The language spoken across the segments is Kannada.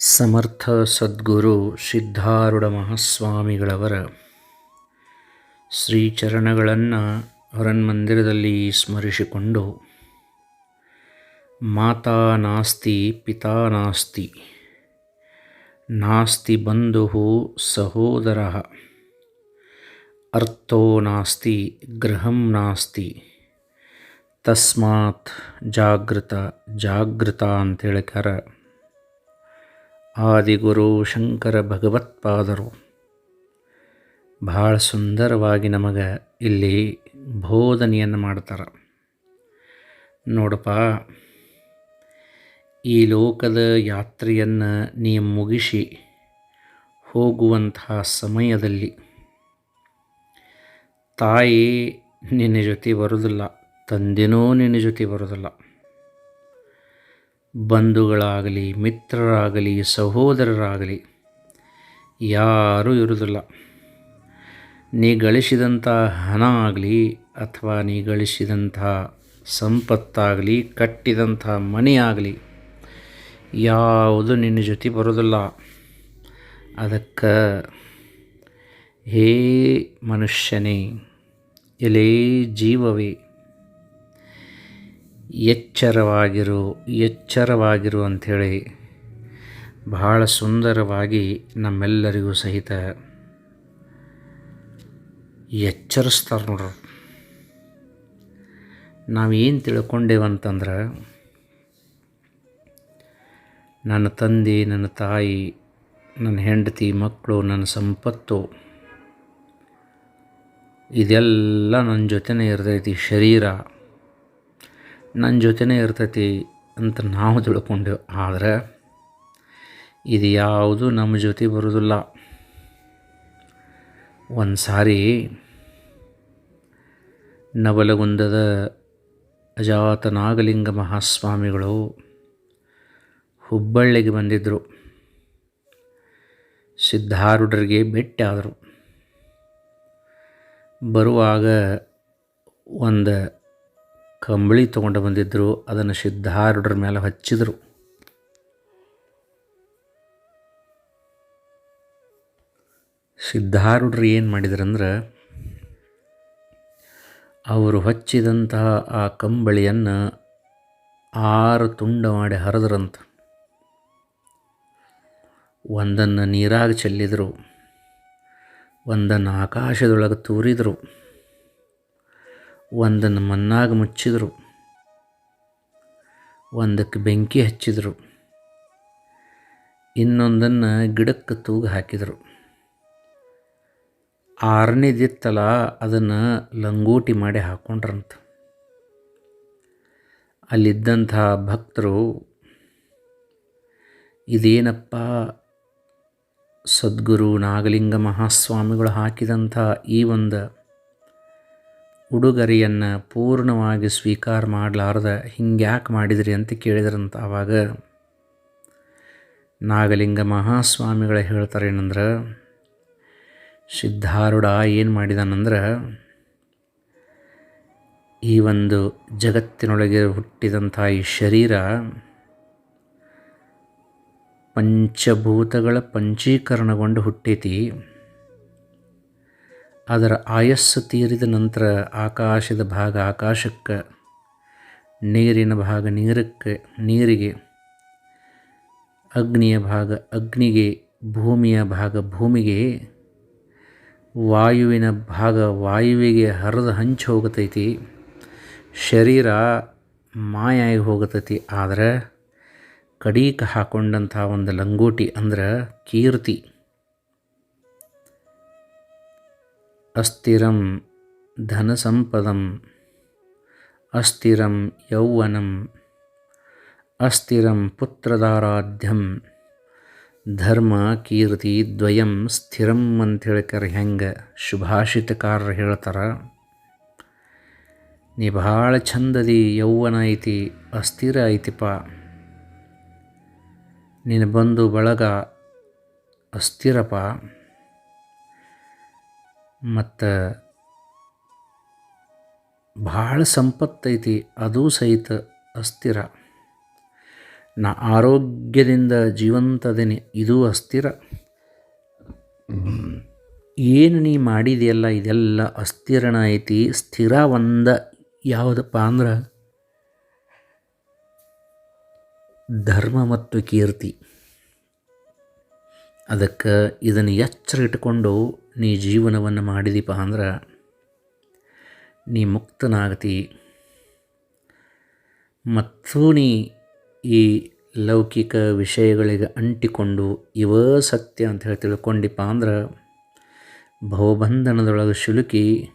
ಸಮರ್ಥ ಸದ್ಗುರು ಸಿದ್ಧಾರೂಢ ಮಹಾಸ್ವಾಮಿಗಳವರ ಶ್ರೀಚರಣಗಳನ್ನು ಹೊರನ್ಮಂದಿರದಲ್ಲಿ ಸ್ಮರಿಸಿಕೊಂಡು, ಮಾತಾ ನಾಸ್ತಿ, ಪಿತಾ ನಾಸ್ತಿ ನಾಸ್ತಿ ಬಂಧು ಸಹೋದರ, ಅರ್ಥೋ ನಾಸ್ತಿ, ಗೃಹಂ ನಾಸ್ತಿ, ತಸ್ಮಾತ್ ಜಾಗೃತ ಜಾಗೃತ ಅಂತೇಳಿಕಾರ ಆದಿಗುರು ಶಂಕರ ಭಗವತ್ಪಾದರು. ಭಾಳ ಸುಂದರವಾಗಿ ನಮಗೆ ಇಲ್ಲಿ ಬೋಧನೆಯನ್ನು ಮಾಡ್ತಾರೆ. ನೋಡಪ್ಪ ಈ ಲೋಕದ ಯಾತ್ರೆಯನ್ನು ನೀ ಮುಗಿಸಿ ಹೋಗುವಂತಹ ಸಮಯದಲ್ಲಿ ತಾಯಿ ನಿನ್ನ ಜೊತೆ ಬರೋದಿಲ್ಲ, ತಂದೆನೂ ನಿನ್ನ ಜೊತೆ ಬರೋದಿಲ್ಲ. ಬಂಧುಗಳಾಗಲಿ, ಮಿತ್ರರಾಗಲಿ, ಸಹೋದರರಾಗಲಿ, ಯಾರೂ ಇರುವುದಿಲ್ಲ. ನೀ ಗಳಿಸಿದಂಥ ಹಣ ಆಗಲಿ ಅಥವಾ ನೀ ಗಳಿಸಿದಂಥ ಸಂಪತ್ತಾಗಲಿ, ಕಟ್ಟಿದಂಥ ಮನೆ ಯಾವುದು ನಿನ್ನ ಜೊತೆ ಬರೋದಿಲ್ಲ ಅದಕ್ಕೆ, ಹೇ ಮನುಷ್ಯನೇ, ಎಲೇ ಜೀವವೇ ಎಚ್ಚರವಾಗಿರು ಎಚ್ಚರವಾಗಿರು ಅಂಥೇಳಿ ಬಹಳ ಸುಂದರವಾಗಿ ನಮ್ಮೆಲ್ಲರಿಗೂ ಸಹಿತ ಎಚ್ಚರಿಸ್ತಾರೆ ನೋಡ್ರಿ. ನಾವೇನು ತಿಳ್ಕೊಂಡೇವಂತಂದ್ರೆ ನನ್ನ ತಂದೆ, ನನ್ನ ತಾಯಿ, ನನ್ನ ಹೆಂಡತಿ ಮಕ್ಕಳು ನನ್ನ ಸಂಪತ್ತು, ಇದೆಲ್ಲ ನನ್ನ ಜೊತೆನೇ ಇರ್ತೈತಿ ಶರೀರ. ನನ್ನ ಜೊತೆನೇ ಇರ್ತೈತಿ ಅಂತ ನಾವು ತಿಳ್ಕೊಂಡೆವು ಆದರೆ ಇದು ಯಾವುದು ನಮ್ಮ ಜೊತೆ ಬರೋದಿಲ್ಲ ಒಂದು ಸಾರಿ ನವಲಗುಂದದ ಅಜಾತ ನಾಗಲಿಂಗ ಮಹಾಸ್ವಾಮಿಗಳು ಹುಬ್ಬಳ್ಳಿಗೆ ಬಂದಿದ್ದರು ಸಿದ್ಧಾರೂಢರಿಗೆ ಭೇಟಿ ಆದರು. ಬರುವಾಗ ಒಂದು ಕಂಬಳಿ ತೊಗೊಂಡು ಬಂದಿದ್ದರು ಅದನ್ನು ಸಿದ್ಧಾರೂಢರ ಮೇಲೆ ಹಚ್ಚಿದರು. ಸಿದ್ಧಾರೂಢರು ಏನು ಮಾಡಿದ್ರಂದ್ರೆ, ಅವರು ಹಚ್ಚಿದಂತಹ ಆ ಕಂಬಳಿಯನ್ನು ಆರು ತುಂಡ ಮಾಡಿ ಹರಿದ್ರಂತ. ಒಂದನ್ನು ನೀರಾಗಿ ಚೆಲ್ಲಿದರು, ಒಂದನ್ನು ಆಕಾಶದೊಳಗೆ ತೂರಿದರು. ಒಂದನ್ನು ಮಣ್ಣಾಗ ಮುಚ್ಚಿದರು. ಒಂದಕ್ಕೆ ಬೆಂಕಿ ಹಚ್ಚಿದರು. ಇನ್ನೊಂದನ್ನು ಗಿಡಕ್ಕೆ ತೂಗು ಹಾಕಿದರು. ಆರನೇದಿತ್ತಲ್ಲ ಅದನ್ನು ಲಂಗೋಟಿ ಮಾಡಿ ಹಾಕ್ಕೊಂಡ್ರಂತ ಅಲ್ಲಿದ್ದಂಥ ಭಕ್ತರು, ಇದೇನಪ್ಪ, ಸದ್ಗುರು ನಾಗಲಿಂಗ ಮಹಾಸ್ವಾಮಿಗಳು ಹಾಕಿದಂಥ ಈ ಒಂದು ಉಡುಗೊರೆಯನ್ನು ಪೂರ್ಣವಾಗಿ ಸ್ವೀಕಾರ ಮಾಡಲಾರ್ದ ಹಿಂಗ್ಯಾಕೆ ಮಾಡಿದ್ರಿ ಅಂತ ಕೇಳಿದ್ರಂತ ಆವಾಗ ನಾಗಲಿಂಗ ಮಹಾಸ್ವಾಮಿಗಳು ಹೇಳ್ತಾರೆ ಏನಂದ್ರೆ ಸಿದ್ಧಾರೂಢ ಏನು ಮಾಡಿದಾನಂದ್ರೆ, ಈ ಒಂದು ಜಗತ್ತಿನೊಳಗೆ ಹುಟ್ಟಿದಂಥ ಈ ಶರೀರ ಪಂಚಭೂತಗಳ ಪಂಚೀಕರಣಗೊಂಡು ಹುಟ್ಟೈತಿ. ಅದರ ಆಯಸ್ಸು ತೀರಿದ ನಂತರ ಆಕಾಶದ ಭಾಗ ಆಕಾಶಕ್ಕೆ, ನೀರಿನ ಭಾಗ ನೀರಕ್ಕೆ, ನೀರಿಗೆ, ಅಗ್ನಿಯ ಭಾಗ ಅಗ್ನಿಗೆ, ಭೂಮಿಯ ಭಾಗ ಭೂಮಿಗೆ, ವಾಯುವಿನ ಭಾಗ ವಾಯುವಿಗೆ ಹರಿದು ಹಂಚಿ ಹೋಗತೈತಿ. ಶರೀರ ಮಾಯಾಗಿ ಹೋಗತೈತಿ. ಆದರೆ ಕಡೀಕ ಹಾಕೊಂಡಂಥ ಒಂದು ಲಂಗೋಟಿ ಅಂದ್ರೆ ಕೀರ್ತಿ. ಅಸ್ಥಿರಂ ಧನಸಂಪದಂ ಅಸ್ಥಿರಂ ಯೌವನಂ ಅಸ್ಥಿರಂ ಪುತ್ರದಾರಾಧ್ಯಂ ಧರ್ಮ ಕೀರ್ತಿ ದ್ವಯಂ ಸ್ಥಿರಂ ಅಂತ ಹೇಳ್ತಾರೆ। ಹೆಂಗೆ ಶುಭಾಷಿತಕಾರರು ಹೇಳ್ತಾರೆ ನೀ ಭಾಳ ಚಂದದಿ ಯೌವನ ಐತಿ ಅಸ್ಥಿರ ಐತಿಪ್ಪ ನೀನು ಬಂದು ಬಳಗ ಅಸ್ಥಿರಪ್ಪ ಮತ್ತು ಭಾಳ ಸಂಪತ್ತೈತಿ, ಅದು ಸಹಿತ ಅಸ್ಥಿರ. ನಾ ಆರೋಗ್ಯದಿಂದ ಜೀವಂತದೇನೆ, ಇದು ಅಸ್ಥಿರ. ಏನು ನೀ ಮಾಡಿದೆಯಲ್ಲ, ಇದೆಲ್ಲ ಅಸ್ಥಿರನ ಐತಿ ಸ್ಥಿರ ಒಂದ ಯಾವುದಪ್ಪ ಅಂದ್ರೆ ಧರ್ಮ ಮತ್ತು ಕೀರ್ತಿ. ಅದಕ್ಕೆ ಇದನ್ನು ಎಚ್ಚರ ಇಟ್ಕೊಂಡು ನೀ ಜೀವನವನ್ನು ಮಾಡಿದೀಪ ಅಂದ್ರೆ ನೀ ಮುಕ್ತನಾಗತಿ. ಮತ್ತು ನೀ ಈ ಲೌಕಿಕ ವಿಷಯಗಳಿಗೆ ಅಂಟಿಕೊಂಡು ಇವ ಸತ್ಯ ಅಂತ ಹೇಳಿ ತಿಳ್ಕೊಂಡಿಪ್ಪ ಅಂದ್ರೆ ಭವಬಂಧನದೊಳಗೆ ಶುಲುಕಿ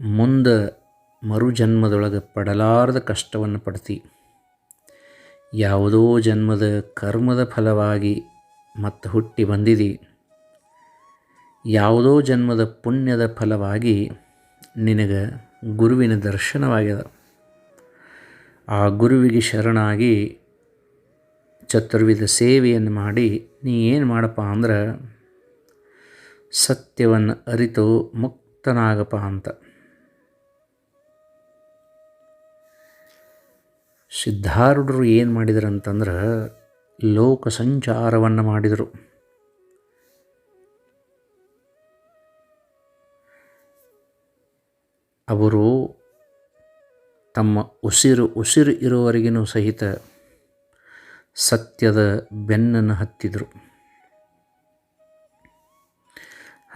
ಮುಂದೆ ಮರುಜನ್ಮದೊಳಗೆ ಪಡಲಾರದ ಕಷ್ಟವನ್ನು ಪಡ್ತಿ. ಯಾವುದೋ ಜನ್ಮದ ಕರ್ಮದ ಫಲವಾಗಿ ಮತ್ತು ಹುಟ್ಟಿ ಬಂದಿದಿ. ಯಾವುದೋ ಜನ್ಮದ ಪುಣ್ಯದ ಫಲವಾಗಿ ನಿನಗೆ ಗುರುವಿನ ದರ್ಶನವಾಗ್ಯದ. ಆ ಗುರುವಿಗೆ ಶರಣಾಗಿ ಚತುರ್ವಿಧ ಸೇವೆಯನ್ನು ಮಾಡಿ ನೀ ಏನು ಮಾಡಪ್ಪ ಅಂದ್ರೆ ಸತ್ಯವನ್ನು ಅರಿತು ಮುಕ್ತನಾಗಪ್ಪ ಅಂತ. ಸಿದ್ಧಾರೂಢರು ಏನು ಮಾಡಿದರು ಅಂತಂದ್ರೆ ಲೋಕ ಸಂಚಾರವನ್ನು ಮಾಡಿದರು. ಅವರು ತಮ್ಮ ಉಸಿರು ಉಸಿರು ಇರುವವರೆಗಿನೂ ಸಹಿತ ಸತ್ಯದ ಬೆನ್ನನ್ನು ಹತ್ತಿದರು.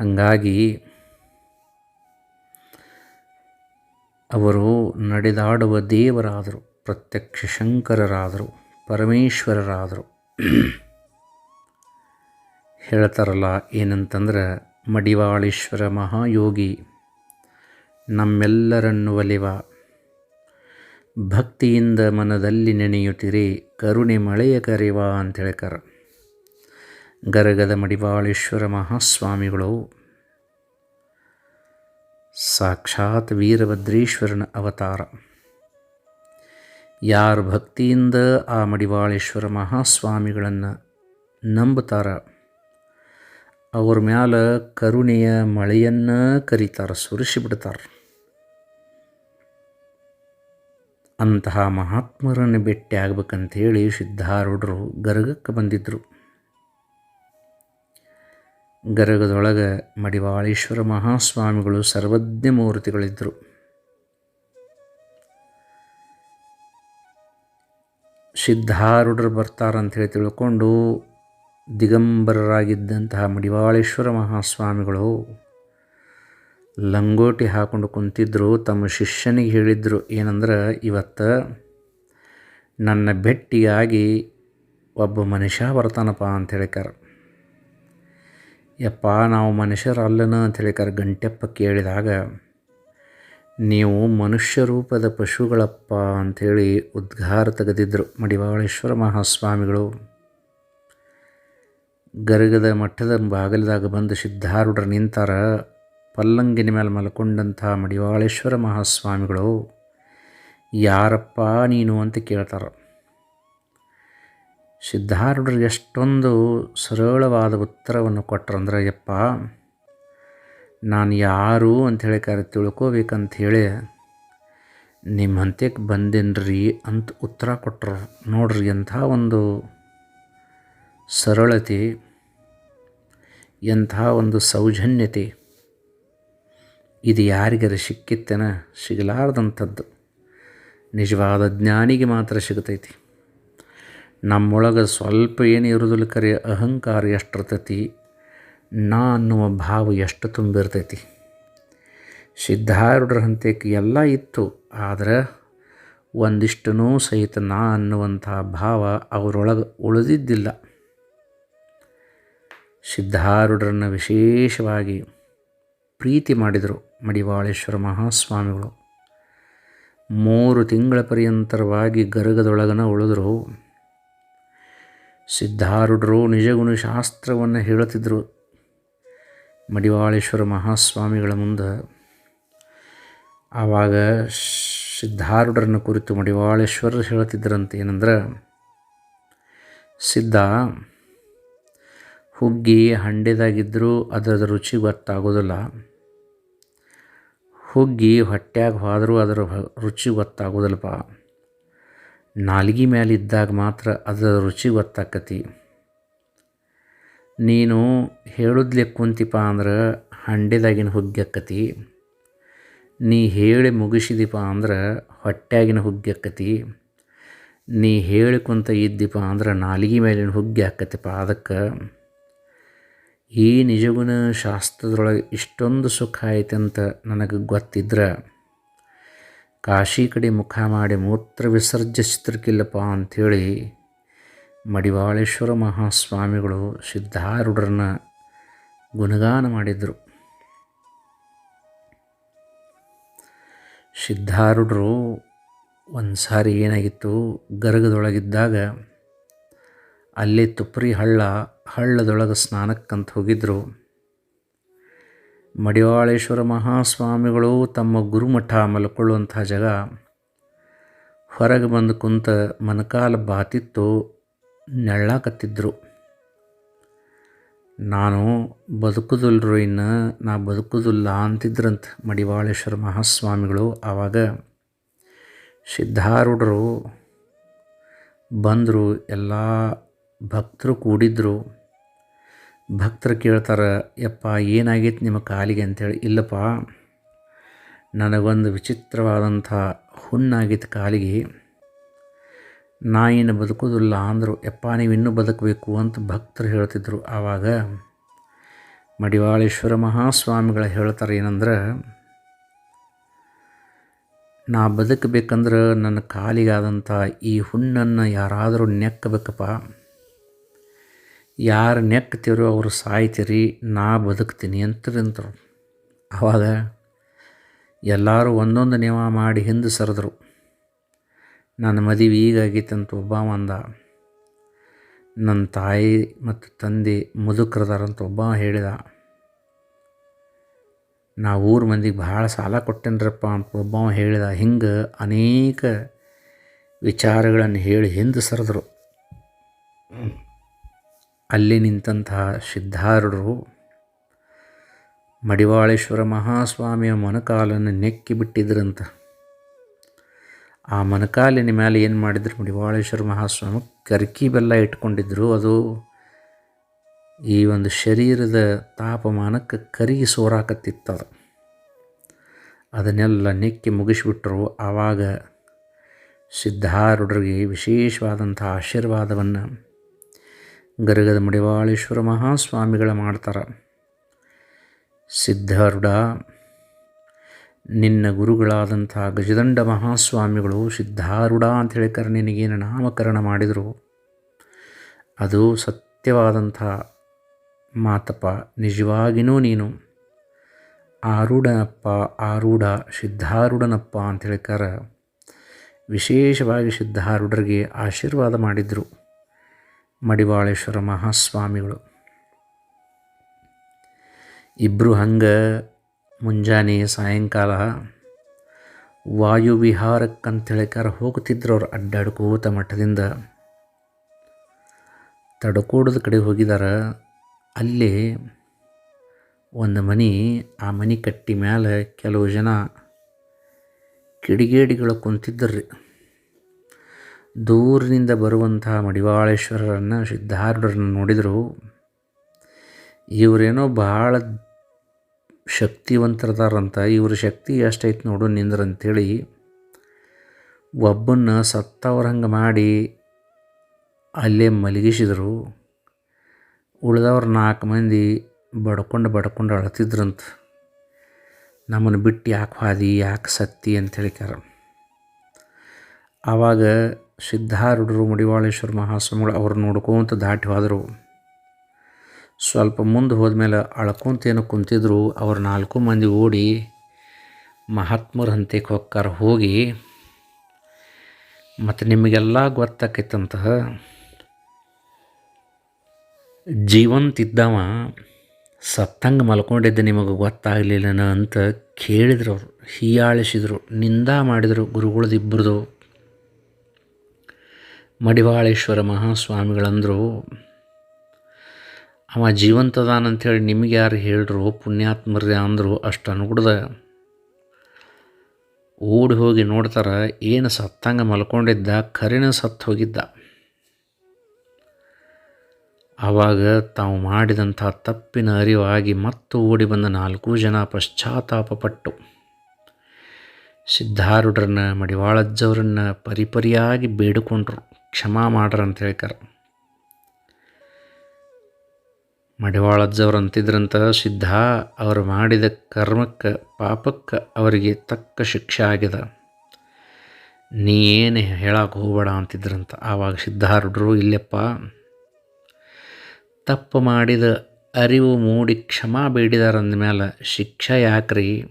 ಹಾಗಾಗಿ ಅವರು ನಡೆದಾಡುವ ದೇವರಾದರು, ಪ್ರತ್ಯಕ್ಷ ಶಂಕರರಾದರು, ಪರಮೇಶ್ವರರಾದರು. ಹೇಳ್ತಾರಲ್ಲ, ಏನಂತಂದ್ರೆ, ಮಡಿವಾಳೇಶ್ವರ ಮಹಾಯೋಗಿ, ನಮ್ಮೆಲ್ಲರನ್ನು ಒಲಿವ. ಭಕ್ತಿಯಿಂದ ಮನದಲ್ಲಿ ನೆನೆಯುತ್ತಿರಿ, ಕರುಣೆ ಮಳೆಯ ಕರೆವ ಅಂತ ಹೇಳ್ತಾರೆ ಗರಗದ ಮಡಿವಾಳೇಶ್ವರ ಮಹಾಸ್ವಾಮಿಗಳು, ಸಾಕ್ಷಾತ್ ವೀರಭದ್ರೇಶ್ವರನ ಅವತಾರ. ಯಾರು ಭಕ್ತಿಯಿಂದ ಆ ಮಡಿವಾಳೇಶ್ವರ ಮಹಾಸ್ವಾಮಿಗಳನ್ನು ನಂಬುತ್ತಾರ? ಅವ್ರ ಮ್ಯಾಲ ಕರುಣೆಯ ಮಳೆಯನ್ನು ಕರೀತಾರೆ ಸುರಿಸಿಬಿಡ್ತಾರೆ ಅಂತಹ ಮಹಾತ್ಮರನ್ನು ಭೇಟಿ ಆಗ್ಬೇಕಂಥೇಳಿ ಸಿದ್ಧಾರೂಢರು ಗರಗಕ್ಕೆ ಬಂದಿದ್ದರು ಗರಗದೊಳಗೆ ಮಡಿವಾಳೇಶ್ವರ ಮಹಾಸ್ವಾಮಿಗಳು ಸರ್ವಜ್ಞ ಮೂರ್ತಿಗಳಿದ್ದರು ಸಿದ್ಧಾರೂಢರು ಬರ್ತಾರಂಥೇಳಿ ತಿಳ್ಕೊಂಡು ದಿಗಂಬರರಾಗಿದ್ದಂತಹ ಮಡಿವಾಳೇಶ್ವರ ಮಹಾಸ್ವಾಮಿಗಳು ಲಂಗೋಟಿ ಹಾಕೊಂಡು ಕುಂತಿದ್ದರು ತಮ್ಮ ಶಿಷ್ಯನಿಗೆ ಹೇಳಿದರು, ಏನಂದ್ರೆ ಇವತ್ತು ನನ್ನ ಭೆಟ್ಟಿಯಾಗಿ ಒಬ್ಬ ಮನುಷ್ಯ ಬರ್ತಾನಪ್ಪ ಅಂತ ಹೇಳಿಕಾರ ಯಪ್ಪ, ನಾವು ಮನುಷ್ಯರಲ್ಲನ? ಅಂತ ಹೇಳಿಕಾರ ಗಂಟೆಪ್ಪ ಕೇಳಿದಾಗ ನೀವು ಮನುಷ್ಯ ರೂಪದ ಪಶುಗಳಪ್ಪ ಅಂಥೇಳಿ ಉದ್ಗಾರ ತೆಗೆದಿದ್ದರು ಮಡಿವಾಳೇಶ್ವರ ಮಹಾಸ್ವಾಮಿಗಳು. ಗರಗದ ಮಠದ ಬಾಗಿಲದಾಗ ಬಂದು ಸಿದ್ಧಾರೂಢರು ನಿಂತಾರ, ಪಲ್ಲಂಗಿನ ಮೇಲೆ ಮಲ್ಕೊಂಡಂಥ ಮಡಿವಾಳೇಶ್ವರ ಮಹಾಸ್ವಾಮಿಗಳು, ಯಾರಪ್ಪ ನೀನು? ಅಂತ ಕೇಳ್ತಾರೆ. ಸಿದ್ಧಾರೂಢರು ಎಷ್ಟೊಂದು ಸರಳವಾದ ಉತ್ತರವನ್ನು ಕೊಟ್ಟರಂದ್ರೆ ಯಪ್ಪ ನಾನು ಯಾರು ಅಂಥೇಳಿ ಕರೆ ತಿಳ್ಕೊಬೇಕಂಥೇಳಿ ನಿಮ್ಮ ಹಂತಕ್ಕೆ ಬಂದೇನ್ರಿ ಅಂತ ಉತ್ತರ ಕೊಟ್ಟರು ನೋಡ್ರಿ ಎಂಥ ಒಂದು ಸರಳತೆ, ಎಂಥ ಒಂದು ಸೌಜನ್ಯತೆ. ಇದು ಯಾರಿಗಾರ ಸಿಕ್ಕಿತ್ತೇನ? ಸಿಗಲಾರ್ದಂಥದ್ದು. ನಿಜವಾದ ಜ್ಞಾನಿಗೆ ಮಾತ್ರ ಸಿಗ್ತೈತಿ. ನಮ್ಮೊಳಗೆ ಸ್ವಲ್ಪ ಏನು ಇರೋದಿಲ್ಲ ಕರೆ ಅಹಂಕಾರ ಎಷ್ಟಿರ್ತೈತಿ ನಾ ಅನ್ನುವ ಭಾವ ಎಷ್ಟು ತುಂಬಿರ್ತೈತಿ. ಸಿದ್ಧಾರೂಢರ ಎಲ್ಲ ಇತ್ತು, ಆದರೆ ಒಂದಿಷ್ಟನೂ ಸಹಿತ ನಾ ಅನ್ನುವಂಥ ಭಾವ ಅವರೊಳಗೆ ಉಳಿದಿದ್ದಿಲ್ಲ. ಸಿದ್ಧಾರೂಢರನ್ನು ವಿಶೇಷವಾಗಿ ಪ್ರೀತಿ ಮಾಡಿದರು ಮಡಿವಾಳೇಶ್ವರ ಮಹಾಸ್ವಾಮಿಗಳು. ಮೂರು ತಿಂಗಳ ಪರ್ಯಂತರವಾಗಿ ಗರಗದೊಳಗನ ಉಳಿದ್ರು. ಸಿದ್ಧಾರೂಢರು ನಿಜಗುಣ ಶಾಸ್ತ್ರವನ್ನು ಹೇಳುತ್ತಿದ್ದರು ಮಡಿವಾಳೇಶ್ವರ ಮಹಾಸ್ವಾಮಿಗಳ ಮುಂದೆ ಆವಾಗ ಸಿದ್ಧಾರೂಢರನ್ನು ಕುರಿತು ಮಡಿವಾಳೇಶ್ವರರು ಹೇಳ್ತಿದ್ದರಂತೆ ಏನಂದ್ರೆ, ಸಿದ್ಧ, ಹುಗ್ಗಿ ಹಂಡೆದಾಗಿದ್ದರೂ ಅದರ ರುಚಿ ಗೊತ್ತಾಗೋದಿಲ್ಲ. ಹುಗ್ಗಿ ಹೊಟ್ಯಾಗ ಹೋದರೂ ಅದರ ರುಚಿ ಗೊತ್ತಾಗೋದಿಲ್ಲಪ್ಪ ನಾಲ್ಗೆ ಮೇಲೆ ಇದ್ದಾಗ ಮಾತ್ರ ಅದರ ರುಚಿ ಗೊತ್ತಾಕತಿ. ನೀನು ಹೇಳುದ್ಲೆ ಕುಂತಿಪ್ಪ ಅಂದ್ರೆ ಹಂಡೆದಾಗಿನ ಹುಗ್ಗಿ ನೀ ಹೇಳಿ ಮುಗಿಸಿದಿಪ್ಪ ಅಂದ್ರೆ ಹೊಟ್ಯಾಗಿನ ಹುಗ್ಗಿ ಆಕ್ಕತಿ ನೀ ಹೇಳಿ ಕುಂತ ಇದ್ದಿಪ್ಪ ಅಂದ್ರೆ ನಾಲಿಗೆ ಮೇಲಿನ ಹುಗ್ಗಿ ಹಾಕತಿಪ್ಪ ಅದಕ್ಕೆ. ಈ ನಿಜಗುಣ ಶಾಸ್ತ್ರದೊಳಗೆ ಇಷ್ಟೊಂದು ಸುಖ ಐತೆ ಅಂತ ನನಗೆ ಗೊತ್ತಿದ್ರೆ. ಕಾಶಿ ಕಡೆ ಮುಖ ಮಾಡಿ ಮೂತ್ರ ವಿಸರ್ಜಿಸ್ತಿರ್ಕಿಲ್ಲಪ್ಪ ಅಂಥೇಳಿ ಮಡಿವಾಳೇಶ್ವರ ಮಹಾಸ್ವಾಮಿಗಳು ಸಿದ್ಧಾರೂಢರನ್ನ ಗುಣಗಾನ ಮಾಡಿದರು. ಸಿದ್ಧಾರೂಢರು ಒಂದು ಸಾರಿ ಏನಾಗಿತ್ತು? ಗರಗದೊಳಗಿದ್ದಾಗ ಅಲ್ಲೇ ತುಪ್ರಿ ಹಳ್ಳ, ಹಳ್ಳದೊಳಗೆ ಸ್ನಾನಕ್ಕಂತ ಹೋಗಿದ್ದರು ಮಡಿವಾಳೇಶ್ವರ ಮಹಾಸ್ವಾಮಿಗಳು ತಮ್ಮ ಗುರುಮಠ ಮಲ್ಕೊಳ್ಳುವಂಥ ಜಾಗ ಹೊರಗೆ ಬಂದು ಕುಂತ ಮನಕಾಲ ಬಾತಿತ್ತು. ನೆಳ್ಳಾಕತ್ತಿದ್ರು. ನಾನು ಬದುಕುದಿಲ್ರು ಇನ್ನು, ನಾ ಬದುಕುದಿಲ್ಲ ಅಂತಿದ್ರಂತ ಮಡಿವಾಳೇಶ್ವರ ಮಹಾಸ್ವಾಮಿಗಳು. ಆವಾಗ ಸಿದ್ಧಾರೂಢರು ಬಂದರು, ಎಲ್ಲ ಭಕ್ತರು ಕೂಡಿದ್ರು. ಭಕ್ತರು ಕೇಳ್ತಾರೆ, ಯಪ್ಪ, ಏನಾಗೈತೆ ನಿಮ್ಮ ಕಾಲಿಗೆ? ಅಂತೇಳಿ, ಇಲ್ಲಪ್ಪ, ನನಗೊಂದು ವಿಚಿತ್ರವಾದಂಥ ಹುಣ್ಣಾಗಿತ್ತು ಕಾಲಿಗೆ. ನಾ ಏನು ಬದುಕೋದಿಲ್ಲ ಅಂದರು, ಯಪ್ಪ ನೀವಿನ್ನೂ ಬದುಕಬೇಕು ಅಂತ ಭಕ್ತರು ಹೇಳ್ತಿದ್ರು. ಆವಾಗ ಮಡಿವಾಳೇಶ್ವರ ಮಹಾಸ್ವಾಮಿಗಳು ಹೇಳ್ತಾರೆ ಏನಂದ್ರೆ, ನಾ ಬದುಕಬೇಕಂದ್ರೆ ನನ್ನ ಕಾಲಿಗಾದಂಥ ಈ ಹುಣ್ಣನ್ನು ಯಾರಾದರೂ ನೆಕ್ಕಬೇಕಪ್ಪ. ಯಾರು ನೆಕ್ತೀರೋ ಅವರು ಸಾಯ್ತೀರಿ, ನಾ ಬದುಕ್ತೀನಿ ಅಂತಂತರು ಆವಾಗ ಎಲ್ಲರೂ ಒಂದೊಂದು ನಿಯಮ ಮಾಡಿ ಹಿಂದೆ ಸರಿದ್ರು. ನನ್ನ ಮದುವೆ ಈಗಾಗಿತ್ತಂತ ಅಂತ ಒಬ್ಬ ಅಂದ. ನನ್ನ ತಾಯಿ ಮತ್ತು ತಂದೆ ಮುದುಕರದಾರಂತ ಒಬ್ಬ ಹೇಳಿದ. ನಾ ಊರು ಮಂದಿಗೆ ಭಾಳ ಸಾಲ ಕೊಟ್ಟೇನ್ರಪ್ಪ ಅಂತ ಒಬ್ಬವ ಹೇಳಿದ. ಹಿಂಗೆ ಅನೇಕ ವಿಚಾರಗಳನ್ನು ಹೇಳಿ ಹಿಂದೆ ಸರಿದ್ರು. ಅಲ್ಲಿ ನಿಂತಹ ಸಿದ್ಧಾರೂಢರು ಮಡಿವಾಳೇಶ್ವರ ಮಹಾಸ್ವಾಮಿಯ ಮೊಣಕಾಲನ್ನು ನೆಕ್ಕಿ ಬಿಟ್ಟಿದ್ರಂತ. ಆ ಮನಕಾಲಿನ ಮೇಲೆ ಏನು ಮಾಡಿದ್ರು ಮಡಿವಾಳೇಶ್ವರ ಮಹಾಸ್ವಾಮಿ ಕರ್ಕಿ ಬೆಲ್ಲ ಇಟ್ಕೊಂಡಿದ್ರು. ಅದು ಈ ಒಂದು ಶರೀರದ ತಾಪಮಾನಕ್ಕೆ ಕರಿಗೆ ಸೋರಾಕತ್ತಿತ್ತದು ಅದನ್ನೆಲ್ಲ ನೆಕ್ಕಿ ಮುಗಿಸಿಬಿಟ್ರು. ಆವಾಗ ಸಿದ್ಧಾರುಡರಿಗೆ ವಿಶೇಷವಾದಂಥ ಆಶೀರ್ವಾದವನ್ನು ಗರಗದ ಮಡಿವಾಳೇಶ್ವರ ಮಹಾಸ್ವಾಮಿಗಳ ಮಾಡ್ತಾರೆ. ಸಿದ್ಧಾರೂಢ ನಿನ್ನ ಗುರುಗಳಾದಂಥ ಗಜದಂಡ ಮಹಾಸ್ವಾಮಿಗಳು ಸಿದ್ಧಾರೂಢ ಅಂತ ಹೇಳಿಕರ ನಿನಗೇನು ನಾಮಕರಣ ಮಾಡಿದರು? ಅದು ಸತ್ಯವಾದಂಥ ಮಾತಪ್ಪ, ನಿಜವಾಗಿನೂ ನೀನು ಆರೂಢನಪ್ಪ, ಆರೂಢ, ಸಿದ್ಧಾರೂಢನಪ್ಪ ಅಂತ ಹೇಳಿಕಾರ ವಿಶೇಷವಾಗಿ ಸಿದ್ಧಾರೂಢರಿಗೆ ಆಶೀರ್ವಾದ ಮಾಡಿದರು ಮಡಿವಾಳೇಶ್ವರ ಮಹಾಸ್ವಾಮಿಗಳು. ಇಬ್ಬರು ಹಂಗೆ ಮುಂಜಾನೆ ಸಾಯಂಕಾಲ ವಾಯು ವಿಹಾರಕ್ಕಂತ ಹೇಳಿಕಾರ ಹೋಗ್ತಿದ್ರು ಅವ್ರು ಅಡ್ಡಾಡ್ಕೋತ ಮಠದಿಂದ ತಡಕೋಡದ ಕಡೆ ಹೋಗಿದಾರ. ಅಲ್ಲಿ ಒಂದು ಮನೆ, ಆ ಮನೆ ಕಟ್ಟಿ ಮ್ಯಾಲೆ ಕೆಲವು ಜನ ಕಿಡಿಗೇಡಿಗಳು ಕುಂತಿದ್ದರ್ರಿ. ದೂರಿನಿಂದ ಬರುವಂತಹ ಮಡಿವಾಳೇಶ್ವರರನ್ನು, ಸಿದ್ಧಾರೂಢರನ್ನು ನೋಡಿದರು. ಇವರೇನೋ ಭಾಳ ಶಕ್ತಿವಂತರದಾರಂತ ಇವ್ರ ಶಕ್ತಿ ಎಷ್ಟೈತೆ ನೋಡು ನಿಂದ್ರಂತೇಳಿ ಒಬ್ಬನ್ನ ಸತ್ತವ್ರ ಹಂಗೆ ಮಾಡಿ ಅಲ್ಲೇ ಮಲಗಿಸಿದರು. ಉಳಿದವ್ರ ನಾಲ್ಕು ಮಂದಿ ಬಡ್ಕೊಂಡು ಬಡ್ಕೊಂಡು ಅಳತಿದ್ರಂತ. ನಮ್ಮನ್ನು ಬಿಟ್ಟು ಯಾಕೆ ಹಾದಿ, ಯಾಕೆ ಸತ್ತಿ ಅಂತ ಹೇಳಿಕಾರ ಆವಾಗ ಸಿದ್ಧಾರೂಢರು, ಮಡಿವಾಳೇಶ್ವರ ಮಹಾಸ್ವಾಮಿಗಳು ಅವ್ರು ನೋಡ್ಕೊಂತ ದಾಟಿ ಹೋದರು. ಸ್ವಲ್ಪ ಮುಂದೆ ಹೋದ್ಮೇಲೆ ಅಳ್ಕೊಂತೇನು ಕುಂತಿದ್ರು, ಅವ್ರು ನಾಲ್ಕು ಮಂದಿ ಓಡಿ ಮಹಾತ್ಮರ ಹಂತಕ್ಕೆ ಹೊಕ್ಕಾರ ಹೋಗಿ, ಮತ್ತು ನಿಮಗೆಲ್ಲ ಗೊತ್ತಾಕೈತಂತಹ ಜೀವಂತಿದ್ದವ, ಸತ್ತಂಗೆ ಮಲ್ಕೊಂಡಿದ್ದ ನಿಮಗೆ ಗೊತ್ತಾಗಲಿಲ್ಲನ ಅಂತ ಕೇಳಿದ್ರು ಅವರು, ಹೀಯಾಳಿಸಿದರು, ನಿಂದ ಮಾಡಿದರು ಗುರುಗಳದಿಬ್ಬರದು ಮಡಿವಾಳೇಶ್ವರ ಮಹಾಸ್ವಾಮಿಗಳಂದರು ಅವ ಜೀವಂತದಾನಂಥೇಳಿ ನಿಮಗೆ ಯಾರು ಹೇಳ್ರು ಪುಣ್ಯಾತ್ಮರ್ಯ ಅಂದರು ಅಷ್ಟು ಅನುಗುಡ್ದ ಓಡಿ ಹೋಗಿ ನೋಡ್ತಾರೆ, ಏನು ಸತ್ತಂಗೆ ಮಲ್ಕೊಂಡಿದ್ದ, ಕರಿನ ಸತ್ತು ಹೋಗಿದ್ದ. ಆವಾಗ ತಾವು ಮಾಡಿದಂಥ ತಪ್ಪಿನ ಅರಿವಾಗಿ ಮತ್ತು ಓಡಿ ಬಂದ ನಾಲ್ಕು ಜನ ಪಶ್ಚಾತ್ತಾಪಪಟ್ಟು ಸಿದ್ಧಾರೂಢರನ್ನ, ಮಡಿವಾಳಜ್ಜವ್ರನ್ನ ಪರಿಪರಿಯಾಗಿ ಬೇಡಿಕೊಂಡ್ರು, ಕ್ಷಮಾ ಮಾಡ್ರಂತ ಹೇಳ್ತಾರೆ ಮಡಿವಾಳಜ್ಜವ್ರು ಅಂತಿದ್ರಂತ ಸಿದ್ಧ ಅವರು ಮಾಡಿದ ಕರ್ಮಕ್ಕೆ ಪಾಪಕ್ಕೆ ಅವರಿಗೆ ತಕ್ಕ ಶಿಕ್ಷೆ ಆಗಿದೆ ನೀ ಏನು ಹೇಳಕ್ಕೆ ಹೋಗಬೇಡ ಅಂತಿದ್ರಂತ. ಆವಾಗ ಸಿದ್ಧಾರೂಢರು, ಇಲ್ಲಪ್ಪ, ತಪ್ಪು ಮಾಡಿದ ಅರಿವು ಮೂಡಿ ಕ್ಷಮಾ ಬೇಡಿದಾರ ಅಂದಮೇಲೆ ಶಿಕ್ಷೆ ಯಾಕ್ರಿ?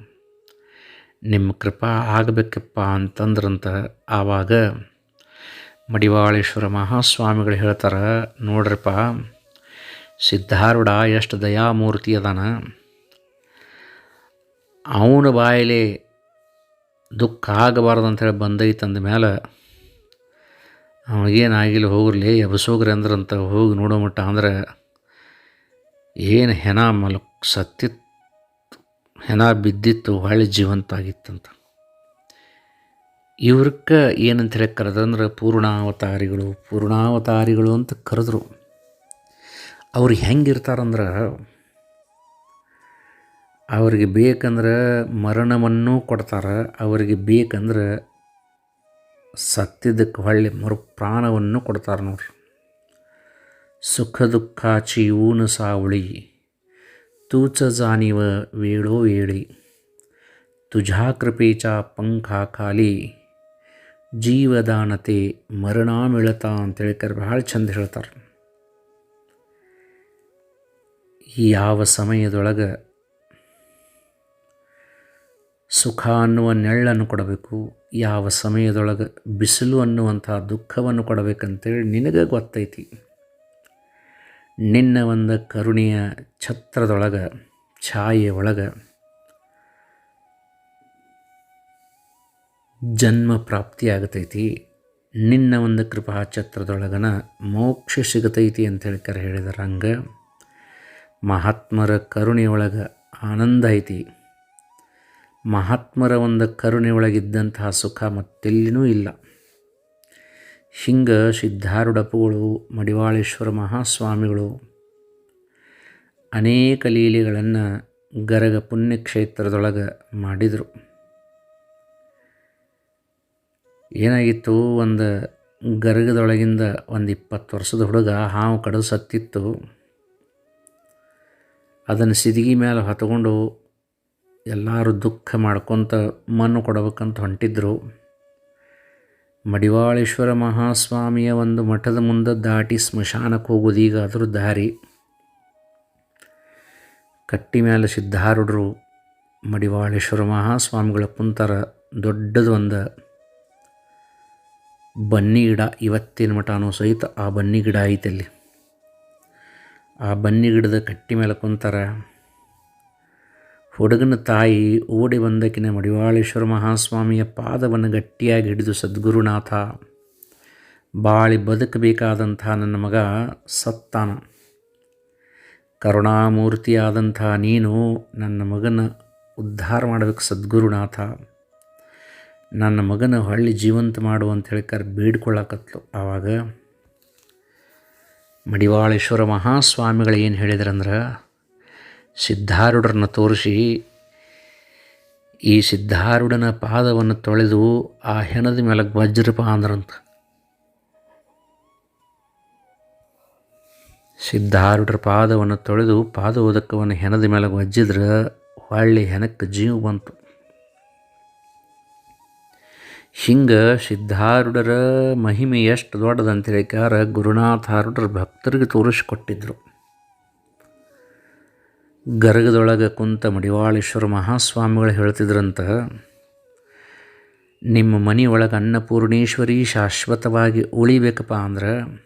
ನಿಮ್ಮ ಕೃಪಾ ಆಗಬೇಕಪ್ಪ ಅಂತಂದ್ರಂತ. ಆವಾಗ ಮಡಿವಾಳೇಶ್ವರ ಮಹಾಸ್ವಾಮಿಗಳು ಹೇಳ್ತಾರೆ ನೋಡ್ರಪ್ಪ ಸಿದ್ಧಾರೂಢ ಎಷ್ಟು ದಯಾಮೂರ್ತಿ ಅದಾನ. ಅವನ ಬಾಯಲ್ಲಿ ದುಃಖ ಆಗಬಾರ್ದು ಅಂಥೇಳಿ ಬಂದೈತಂದ ಮೇಲೆ ಅವನಿಗೇನಾಗಿಲ್ಲ ಹೋಗ್ರಲಿ ಎಬಸೋಗ್ರಿ ಅಂದ್ರಂತ ಹೋಗಿ ನೋಡೋ ಮಟ್ಟ ಅಂದ್ರೆ ಏನು ಹೆಣ ಮಲಕ್ ಸತ್ತಿತ್ತು ಹೆಣ ಬಿದ್ದಿತ್ತು, ಹೊಳ್ಳಿ ಜೀವಂತ ಆಗಿತ್ತಂತ. ಇವ್ರಕ್ಕೆ ಏನಂತ ಹೇಳಿ ಕರೆದಂದ್ರೆ ಪೂರ್ಣಾವತಾರಿಗಳು ಪೂರ್ಣಾವತಾರಿಗಳು ಅಂತ ಕರೆದ್ರು. ಅವ್ರು ಹೆಂಗಿರ್ತಾರಂದ್ರೆ ಅವ್ರಿಗೆ ಬೇಕಂದ್ರೆ ಮರಣವನ್ನು ಕೊಡ್ತಾರೆ, ಅವರಿಗೆ ಬೇಕಂದ್ರೆ ಸತ್ತಿದ್ದಕ್ಕೆ ಹೊಳ್ಳಿ ಮರು ಪ್ರಾಣವನ್ನು ಕೊಡ್ತಾರೆ ನೋಡ್ರಿ. ಸುಖ ದುಃಖ ಚೀವೂನ ಸಾವಳಿ, ತೂಚ ಜಾನಿವ ವೇಳೋ ವೇಳಿ ತುಜಾ ಕೃಪೇಚ ಪಂಖ ಖಾಲಿ, ಜೀವದಾನತೆ ಮರಣಾಮಿಳತ ಅಂತೇಳಿ ಭಾಳ ಚಂದ ಹೇಳ್ತಾರೆ. ಯಾವ ಸಮಯದೊಳಗೆ ಸುಖ ಅನ್ನುವ ನೆಳ್ಳನ್ನು ಕೊಡಬೇಕು, ಯಾವ ಸಮಯದೊಳಗೆ ಬಿಸಿಲು ಅನ್ನುವಂಥ ದುಃಖವನ್ನು ಕೊಡಬೇಕಂತೇಳಿ ನಿನಗೆ ಗೊತ್ತೈತಿ. ನಿನ್ನ ಒಂದು ಕರುಣೆಯ ಛತ್ರದೊಳಗೆ, ಛಾಯೆ ಒಳಗೆ ಜನ್ಮ ಪ್ರಾಪ್ತಿಯಾಗತೈತಿ ನಿನ್ನ ಒಂದು ಕೃಪಾ ಛತ್ರದೊಳಗನ ಮೋಕ್ಷ ಸಿಗತೈತಿ ಅಂತ ಹೇಳ್ಕರ ಹೇಳಿದಾರೆ ಹಂಗೆ ಮಹಾತ್ಮರ ಕರುಣೆಯೊಳಗೆ ಆನಂದ ಐತಿ. ಮಹಾತ್ಮರ ಒಂದು ಕರುಣೆಯೊಳಗಿದ್ದಂತಹ ಸುಖ ಮತ್ತೆಲ್ಲಿನೂ ಇಲ್ಲ. ಹಿಂಗ ಸಿದ್ಧಾರುಡಪ್ಪುಗಳು ಮಡಿವಾಳೇಶ್ವರ ಮಹಾಸ್ವಾಮಿಗಳು ಅನೇಕ ಲೀಲೆಗಳನ್ನು ಗರಗ ಪುಣ್ಯಕ್ಷೇತ್ರದೊಳಗೆ ಮಾಡಿದರು. ಏನಾಗಿತ್ತು, ಒಂದು ಗರಗದೊಳಗಿಂದ ಒಂದು ಇಪ್ಪತ್ತು ವರ್ಷದ ಹುಡುಗ ಹಾವು ಕಡು ಸತ್ತಿತ್ತು. ಅದನ್ನು ಸಿದಿಗಿ ಮೇಲೆ ಹೊತ್ಕೊಂಡು ಎಲ್ಲರೂ ದುಃಖ ಮಾಡ್ಕೊತ ಮಣ್ಣು ಕೊಡಬೇಕಂತ ಹೊಂಟಿದ್ರು. ಮಡಿವಾಳೇಶ್ವರ ಮಹಾಸ್ವಾಮಿಯ ಒಂದು ಮಠದ ಮುಂದೆ ದಾಟಿ ಸ್ಮಶಾನಕ್ಕೆ ಹೋಗೋದು ಈಗ ಅದ್ರ ದಾರಿ. ಕಟ್ಟಿ ಮೇಲೆ ಸಿದ್ಧಾರುಡ್ರು ಮಡಿವಾಳೇಶ್ವರ ಮಹಾಸ್ವಾಮಿಗಳ ಕುಂತಾರ ದೊಡ್ಡದು ಒಂದು ಬನ್ನಿ ಗಿಡ, ಇವತ್ತಿನ ಮಠನೂ ಸಹಿತ ಆ ಬನ್ನಿ ಗಿಡ ಐತಲ್ಲಿ ಆ ಬನ್ನಿ ಗಿಡದ ಕಟ್ಟಿ ಮೇಲೆ ಕುಂತಾರ. ಹುಡುಗನ ತಾಯಿ ಓಡಿ ಬಂದಕಿನ ಮಡಿವಾಳೇಶ್ವರ ಮಹಾಸ್ವಾಮಿಯ ಪಾದವನ್ನು ಗಟ್ಟಿಯಾಗಿ ಹಿಡಿದು, ಸದ್ಗುರುನಾಥ, ಬಾಳಿ ಬದುಕಬೇಕಾದಂಥ ನನ್ನ ಮಗ ಸತ್ತಾನ. ಕರುಣಾಮೂರ್ತಿಯಾದಂಥ ನೀನು ನನ್ನ ಮಗನ ಉದ್ಧಾರ ಮಾಡಬೇಕು, ಸದ್ಗುರುನಾಥ. ನನ್ನ ಮಗನ ಹಳ್ಳಿ ಜೀವಂತ ಮಾಡು ಅಂತ ಹೇಳ್ಕರ್ ಬೇಡ್ಕೊಳ್ಳಾಕತ್ಲು. ಆವಾಗ ಮಡಿವಾಳೇಶ್ವರ ಮಹಾಸ್ವಾಮಿಗಳು ಏನು ಹೇಳಿದ್ರಂದ್ರೆ, ಸಿದ್ಧಾರೂಢರನ್ನು ತೋರಿಸಿ ಈ ಸಿದ್ಧಾರೂಢನ ಪಾದವನ್ನು ತೊಳೆದು ಆ ಹೆಣದ ಮೇಲೆ ವಜ್ರಪ ಅಂದ್ರಂತ. ಸಿದ್ಧಾರೂಢರ ಪಾದವನ್ನು ತೊಳೆದು ಪಾದೋದಕವನ್ನು ಹೆಣದ ಮೇಲೆ ವಜ್ಜಿದ್ರೆ ಹೊಳ್ಳಿ ಹೆಣಕ್ಕೆ ಜೀವ ಬಂತು. ಹಿಂಗೆ ಸಿದ್ಧಾರೂಢರ ಮಹಿಮೆ ಎಷ್ಟು ದೊಡ್ಡದಂತ ಹೇಳಿಕಾರ ಗುರುನಾಥಾರೂಢರ ಭಕ್ತರಿಗೆ ತೋರಿಸಿಕೊಟ್ಟಿದ್ರು. ಗರಗದೊಳಗೆ ಕುಂತ ಮಡಿವಾಳೇಶ್ವರ ಮಹಾಸ್ವಾಮಿಗಳು ಹೇಳ್ತಿದ್ರಂತ ನಿಮ್ಮ ಮನೆಯೊಳಗೆ ಅನ್ನಪೂರ್ಣೇಶ್ವರಿ ಶಾಶ್ವತವಾಗಿ ಉಳಿಬೇಕಪ್ಪ ಅಂದ್ರೆ,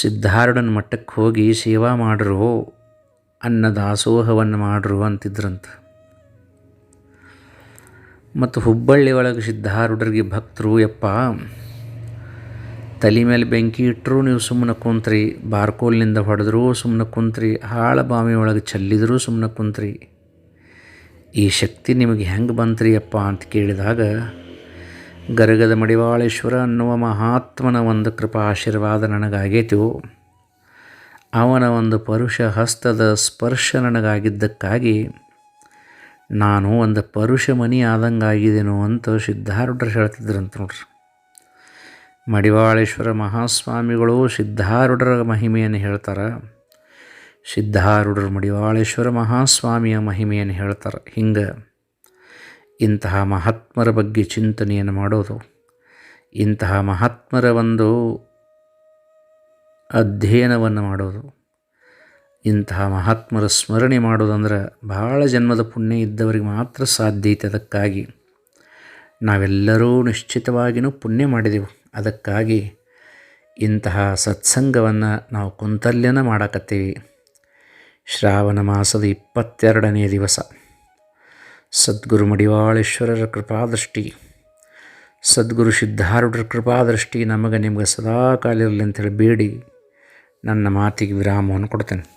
ಸಿದ್ಧಾರೂಢನ ಮಟ್ಟಕ್ಕೆ ಹೋಗಿ ಸೇವಾ ಮಾಡ್ರು ಅನ್ನ ದಾಸೋಹವನ್ನು ಮಾಡ್ರು ಅಂತಿದ್ರಂತ. ಮತ್ತು ಹುಬ್ಬಳ್ಳಿ ಒಳಗೆ ಸಿದ್ಧಾರೂಢರಿಗೆ ಭಕ್ತರು, ಯಪ್ಪ, ತಲೆ ಮೇಲೆ ಬೆಂಕಿ ಇಟ್ಟರು ನೀವು ಸುಮ್ಮನೆ ಕುಂತ್ರಿ, ಬಾರ್ಕೋಲ್ನಿಂದ ಹೊಡೆದ್ರು ಸುಮ್ಮನೆ ಕುಂತ್ರಿ, ಹಾಳ ಬಾವಿ ಒಳಗೆ ಚೆಲ್ಲಿದರೂ ಸುಮ್ಮನೆ ಕುಂತ್ರಿ. ಈ ಶಕ್ತಿ ನಿಮಗೆ ಹೆಂಗೆ ಬಂತ್ರಿ ಅಪ್ಪ ಅಂತ ಕೇಳಿದಾಗ, ಗರಗದ ಮಡಿವಾಳೇಶ್ವರ ಅನ್ನುವ ಮಹಾತ್ಮನ ಒಂದು ಕೃಪಾ ಆಶೀರ್ವಾದ ನನಗಾಗೈತು. ಅವನ ಒಂದು ಪರುಷ ಹಸ್ತದ ಸ್ಪರ್ಶ ನನಗಾಗಿದ್ದಕ್ಕಾಗಿ ನಾನು ಒಂದು ಪರುಷ ಮನಿ ಆದಂಗಾಗಿದ್ದೇನೋ ಅಂತ ಸಿದ್ಧಾರೂಢರು ಹೇಳ್ತಿದ್ರಂತ ನೋಡ್ರಿ. ಮಡಿವಾಳೇಶ್ವರ ಮಹಾಸ್ವಾಮಿಗಳು ಸಿದ್ಧಾರೂಢರ ಮಹಿಮೆಯನ್ನು ಹೇಳ್ತಾರೆ. ಸಿದ್ಧಾರೂಢರು ಮಡಿವಾಳೇಶ್ವರ ಮಹಾಸ್ವಾಮಿಯ ಮಹಿಮೆಯನ್ನು ಹೇಳ್ತಾರೆ. ಹಿಂಗೆ ಇಂತಹ ಮಹಾತ್ಮರ ಬಗ್ಗೆ ಚಿಂತನೆಯನ್ನು ಮಾಡೋದು. ಇಂತಹ ಮಹಾತ್ಮರ ಒಂದು ಅಧ್ಯಯನವನ್ನು ಮಾಡೋದು. ಇಂತಹ ಮಹಾತ್ಮರ ಸ್ಮರಣೆ ಮಾಡೋದಂದ್ರೆ ಭಾಳ ಜನ್ಮದ ಪುಣ್ಯ ಇದ್ದವರಿಗೆ ಮಾತ್ರ ಸಾಧ್ಯ ಐತೆ ಅದಕ್ಕಾಗಿ. ನಾವೆಲ್ಲರೂ ನಿಶ್ಚಿತವಾಗಿಯೂ ಪುಣ್ಯ ಮಾಡಿದೆವು. ಅದಕ್ಕಾಗಿ ಇಂತಹ ಸತ್ಸಂಗವನ್ನು ನಾವು ಕುಂತಲ್ಯನ ಮಾಡಕತ್ತೀವಿ. ಶ್ರಾವಣ ಮಾಸದ ಇಪ್ಪತ್ತೆರಡನೇ ದಿವಸ. ಸದ್ಗುರು ಮಡಿವಾಳೇಶ್ವರರ ಕೃಪಾದೃಷ್ಟಿ. ಸದ್ಗುರು ಸಿದ್ಧಾರೂಢರ ಕೃಪಾದೃಷ್ಟಿ ನಮಗೆ ನಿಮಗೆ ಸದಾ ಕಾಲಿರಲಿ ಅಂತೇಳಿ ಬೇಡಿ. ನನ್ನ ಮಾತಿಗೆ ವಿರಾಮವನ್ನು ಕೊಡ್ತೇನೆ.